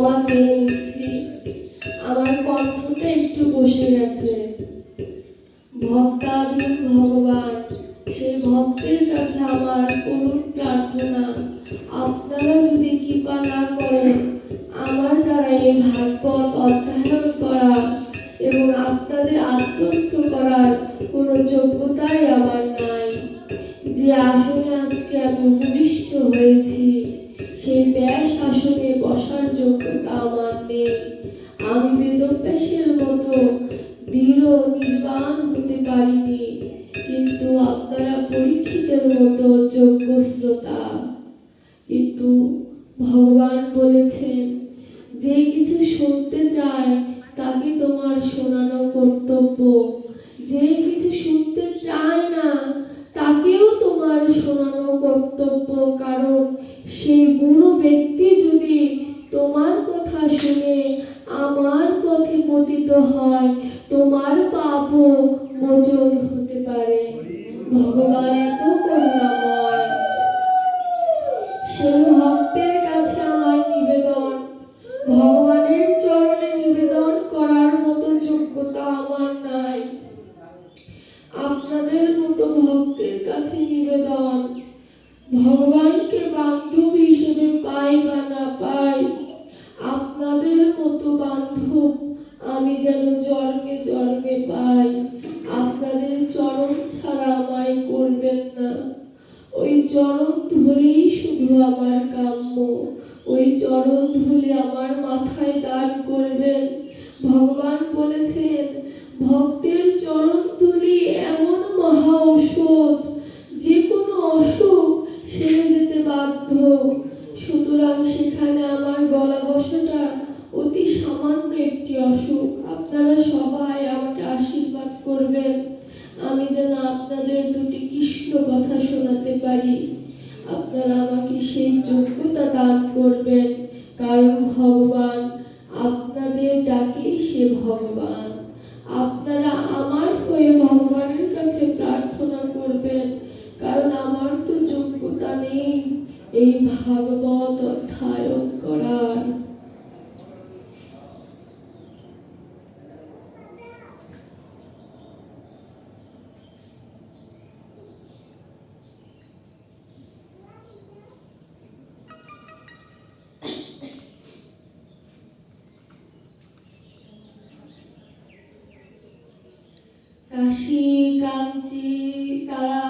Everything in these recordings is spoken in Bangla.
ক্ষমা চেয়ে নিচ্ছি আমার কণ্ঠটা একটু বসে গেছে। ভক্তাধীন ভগবান সেই ভক্তের কাছে আমার করুণ প্রার্থনা। আপনারা যদি কৃপা না করেন, আমার দ্বারা এই ভাগবত অধ্যয়ন করা এবং আপনাদের আত্মস্থ করার কোনো যোগ্যতাই আমার নাই। যে আসনে আজকে আমি উপবিষ্ট হয়েছি ব্যাস আসনে বসার যোগ্যতা আমার নেই। আমি বেদব্যাসের মতো, দৃঢ় নির্বাণ হতে পারিনি। কিন্তু আপনারা পরীক্ষিতের মতো যোগ্য শ্রোতা। কিন্তু ভগবান বলেছেন, যে কিছু শুনতে চায়, তাকে তোমার শোনানো কর্তব্য। যে কিছু শুনতে চায় না, তাকেও তোমার শোনানো কর্তব্য। কারণ সেই বুড়ো ব্যক্তি যদি তোমার কথা শুনে আমার পথে পতিত হয়, তোমার পাপও মোচন হতে পারে। ভগবান এত করুণাময়। সেই ভক্তের কাছে আমার নিবেদন। ভগবানের চরণে নিবেদন করার মতো যোগ্যতা আমার নাই। আপনাদের মতো ভক্তের কাছে নিবেদন। ভগবানকে বান্ধব হিসেবে পাই বা না পাই, আপনাদের মতো বান্ধব আমি যেন জন্মে জন্মে পাই। আপনাদের চরণ ছাড়া আমায় করবেন না। ওই চরণ ধুলেই শুধু আমার কাম্য। ওই চরণ ধুলে আমার মাথায় দান করবেন। ভগবান বলেছেন, ভক্তের চরণ গলা বসাটা অতি সামান্য একটি অসুখ। আপনারা সবাই আমাকে আশীর্বাদ করবেন। আমি যেন আপনাদের দুটি কৃষ্ণ কথা শোনাতে পারি। আপনারা আমাকে সেই যোগ্যতা দান করবেন, কারণ ভগবান আপনাদের ডাকেই সে ভগবান। আপনারা আমার হয়ে ভগবানের কাছে প্রার্থনা করবেন কারণ আমার তো যোগ্যতা নেই এই ভাগবত অধ্যয়ন করার। কাশী কাঞ্চি তারাপতি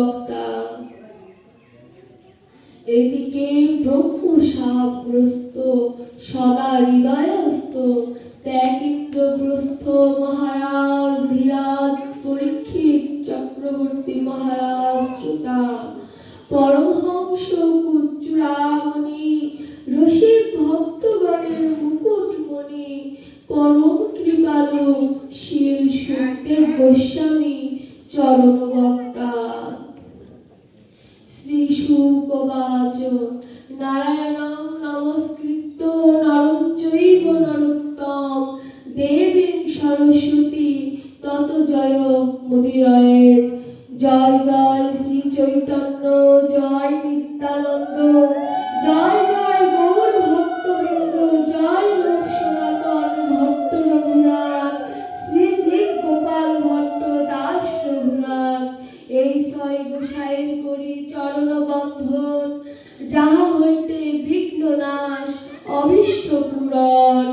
বক্তা। এদিকে ব্রহ্ম সাপগ্রস্ত সদা হৃদয়স্থ ত্যাগিন্দ্রগ্রস্ত মহারাজ। শ্রী সুপবাচ নারায়ণং নমস্কৃত নরং চৈব নরোত্তম। দেবীং সরস্বতী, তত জয় মুদিরয়ে জয় জয় শ্রী চৈতন্য, জয় যাহা হইতে বিঘ্ন নাশ, অভীষ্ট পূরণ।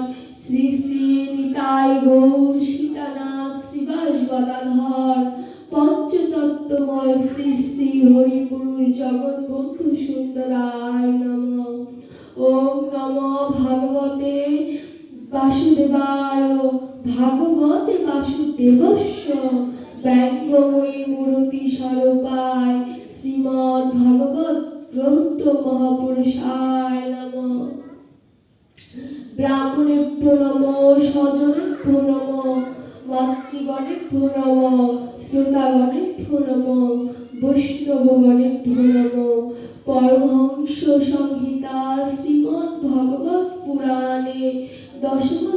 শ্রী শ্রী নিতাই গৌর সীতানাথ শ্রীবাস গদাধর পঞ্চতত্ত্বময় শ্রী শ্রী হরিপুরুষ জগৎ বন্ধু সুন্দরায় নম। ওম নম ভাগবতে বাসুদেবায়, ভাগবতে বাসুদেবস্য, ব্যঙ্গময়ী মূরতি স্বরূপায়, শ্রীমদ্ ভাগবত গ্রন্থ মহাপুরুষায় নমঃ। ব্রাহ্মণেভ্যো নম, স্বজনেভ্যো নম, মাতৃগণেভ্যো নম, শ্রোতাগণেভ্যো নম, বৈষ্ণবগণেভ্যো নম। পরমহংস সংহিতা শ্রীমদ্ ভগবত পুরাণে দশম